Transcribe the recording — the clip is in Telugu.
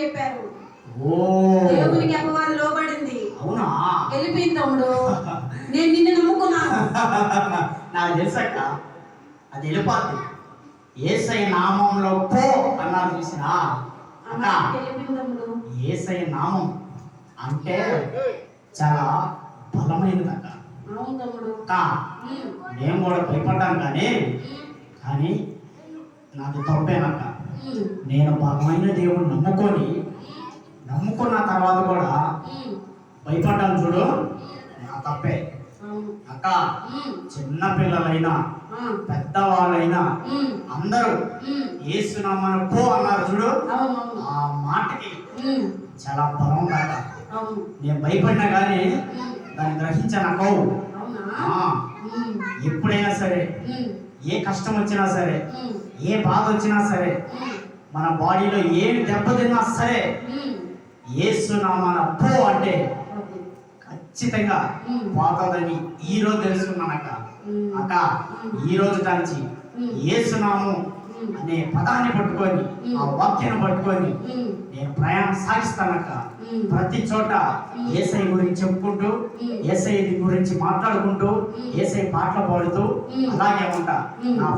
చెప్పారు. దేవునికి అపవాది లోబడింది. అవునా? వెళ్ళిపోయింది తమ్ముడు. నేను నిన్ను నమ్ముకున్నాను. నాకు తెలుసక్క అది వెళ్ళిపోద్ది. ఏసై నామంలో పో అన్నారు చూసినా? ఏసై నామం అంటే చాలా బలమైనది అక్క నేను కూడా భయపడ్డాను కానీ కానీ నాది తప్పేనక్క నేను బలమైన దేవుడిని నమ్ముకొని నమ్ముకున్న తర్వాత కూడా భయపడ్డాను చూడు. నా తప్పే. అక్క చిన్న పిల్లలైనా పెద్దవాళ్ళైనా అందరూ ఏసునామను పో అన్నారు చూడు. ఆ మాటకి చాలా బలం అవును. నేను భయపడినా కానీ దాన్ని గ్రహించాను ఎప్పుడైనా సరే. ఏ కష్టం వచ్చినా సరే. ఏ బాధ వచ్చినా సరే. మన బాడీలో ఏమి దెబ్బతిన్నా సరే. ఏసునామన పో అంటే. ఖచ్చితంగా. పోతుందని ఈ రోజు తెలుసుకున్నానక్క. ఉమ్, అక్క ఈ రోజు కాంచి ఏసునాము అనే పదాన్ని పట్టుకొని ఆ వాక్యాన్ని పట్టుకొని నేను ప్రయాణం సాగిస్తానక్క. ప్రతి చోట ఏసై గురించి చెప్పుకుంటూ ఏసై గురించి మాట్లాడుకుంటూ ఏసై పాటలు పాడుతూ అలాగే ఉంటా. నా